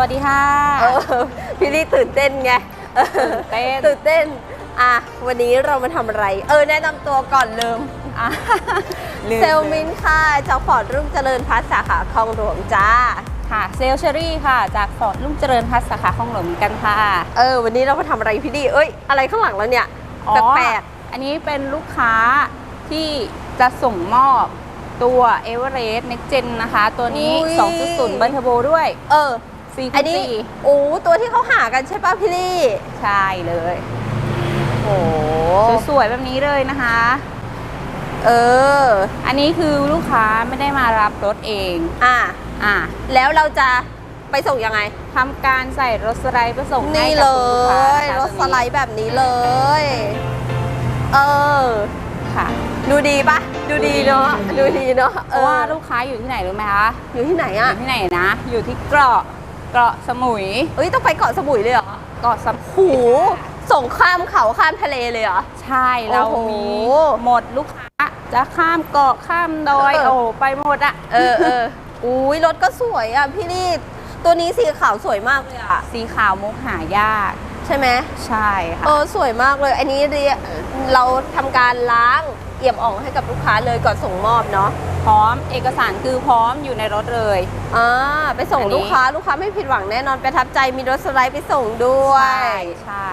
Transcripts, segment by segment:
วัสดีค่ะเออพี่ลี่ตื่นเต้นไงเออตื่นเต้นตื่นเต้นอะวันนี้เรามาทำอะไร เออ แนะนำตัวก่อนลืมอะลืมเซลมินค่ะจากฟอร์ดรุ่งเจริญพัฒน์สาขาคลองหลวงจ้าค่ะเซลเชอรี่ค่ะ จากฟอร์ดลุ่งเจริญพัฒน์สาขาคลองหลวงเหมือนกันค่ะ เออ วันนี้เรามาทำอะไรพี่ลี่เอ้ย อะไรข้างหลังแล้วเนี่ยอ๋อแปลกอันนี้เป็นลูกค้าที่จะส่งมอบตัวเอเวอเรสต์เน็กเจนนะคะ ตัวนี้ 2.0บันเทอร์โบด้วยๆเออ 4อันนี้4โอ้ตัวที่เขาหากันใช่ป่ะพี่ลี่ ใช่เลย โอ้สวยๆแบบนี้เลยนะคะ เออ อันนี้คือลูกค้าไม่ได้มารับรถเอง อะอะแล้วเราจะไปส่งยังไงทำการใส่รถสไลด์ไปส่งให้นี่กัเลบคุณลูกค้ายนะคะรถสไลด์แบบนี้เลย เออ ค่ะ ดูดีปะดูดีเนาะ ดูดีเนาะเพราะว่าลูกค้าอยู่ที่ไหนรู้ไหมคะ อยู่ที่ไหนออะยู่ที่ไหนนะ อยู่ที่เกาะ เกาะสมุย เอ้ยต้องไปเกาะสมุยเลยเหรอ เกาะสมุยหูส่งข้ามเขาข้ามทะเลเลยเหรอ ใช่เราโอ้โห มีหมดลูกค้าจะข้ามเกาะข้ามดอยเออ โอ้ไปหมดอะเออเอออุ้ยรถก็สวยอะพี่นี่ตัวนี้สีขาวสวยมากเลยอะ สีขาวมุกหายาก ใช่ไหมใช่ค่ะ เออสวยมากเลย อันนี้เรียเราทำการล้างเอี่ยมอ่องให้กับลูกค้าเลยก่อนส่งมอบเนาะพร้อมเอกสารคือพร้อมอยู่ในรถเลย อ่าไปส่งอันนี้ ลูกค้าลูกค้าไม่ผิดหวังแน่นอนประทับใจมีรถสไลด์ไปส่งด้วย ใช่ใช่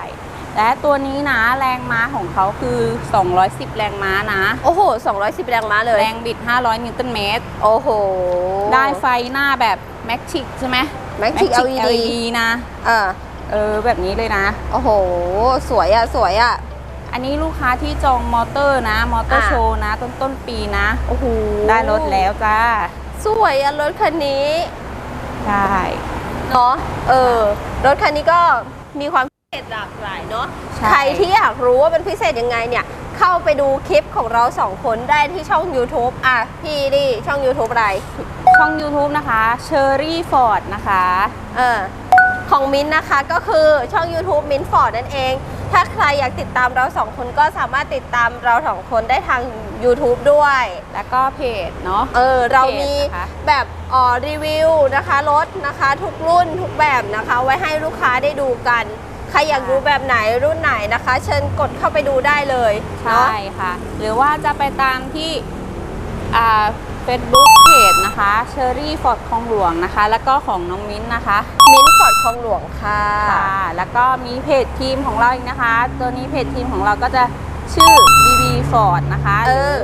และตัวนี้นะแรงม้าของเขาคือ 210 แรงม้านะ โอ้โห 210 แรงม้าเลย แรงบิด 500 นิวตันเมตร โอ้โหได้ไฟหน้าแบบแม็กชิกใช่ไหม Magic LED LED นะอ่า เออแบบนี้เลยนะ โอ้โห สวยอะสวยอะอันนี้ลูกค้าที่จองมอเตอร์นะ มอเตอร์อะโชว์นะ ต้นต้นปีนะ โอ้โห ได้รถแล้วจ้า สวยอะรถคันนี้ ใช่ เนาะเออ รถคันนี้ก็มีความพิเศษหลากหลายเนาะใช่ใครที่อยากรู้ว่ามันพิเศษยังไงเนี่ย เข้าไปดูคลิปของเราสองคนได้ที่ช่อง YouTube อะ พี่ดิช่อง YouTube อะไร ช่อง YouTube นะคะ Cherry Ford นะคะ เออ ของมิ้นท์นะคะก็คือช่อง YouTube มิ้นฟอร์ดนั่นเอง ถ้าใครอยากติดตามเราสองคนก็สามารถติดตามเราสองคนได้ทาง YouTube ด้วย แล้วก็เพจเนาะ เออ เรามีเพจนะคะ แบบอ่อรีวิวนะคะรถนะคะ ทุกรุ่นทุกแบบนะคะ ไว้ให้ลูกค้าได้ดูกัน ใครอยากรู้แบบไหนรุ่นไหนนะคะ เชิญกดเข้าไปดูได้เลยเนาะ ใช่ค่ะ หรือว่าจะไปตามที่อ่า Facebook เพ จนะคะ Cherry Ford คลองหลวงนะคะ แล้วก็ของน้องมิ้นท์นะคะ มิ้นท์ฟอร์ดคลองหลวงค่ะค่ะ แล้วก็มีเพจทีมของเราอีกนะคะ ตัวนี้เพจทีมของเราก็จะชื่อ BB Ford นะคะเอหรือ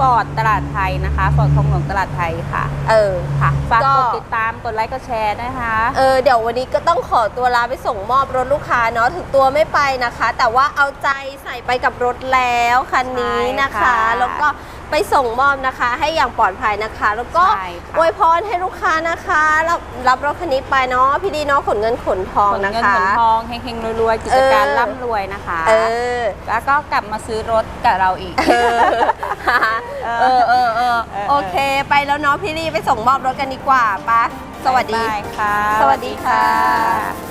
ฟอร์ดตลาดไทยนะคะฟอร์ดคลองหลวงตลาดไทยค่ะ เออค่ะฝากก็กดติดตามกดไลค์กดแชร์นะคะ เออเดี๋ยววันนี้ก็ต้องขอตัวลาไปส่งมอบรถลูกค้าเนาะถึงตัวไม่ไปนะคะ แต่ว่าเอาใจใส่ไปกับรถแล้วคันนี้นะคะใช่ค่ะแล้วก็ไปส่งมอบนะคะ ให้อย่างปลอดภัยนะคะ แล้วก็ใช่ค่ะอวยพรให้ลูกค้านะคะรับรับรถคันนี้ไปเนาะพี่ดีเนาะขนเงินขนทองขนนะเงินคะขนทองเฮงๆรวยๆกิจการเออร่ำรวยนะคะ เออ แล้วก็กลับมาซื้อรถกับเราอีก เออเออเออเออเออโอเค ไปแล้วเนาะพี่ดีไปส่งมอบรถกันดีกว่าปะสวัสดีบ๊ายบายค่ะ สวัสดีค่ะ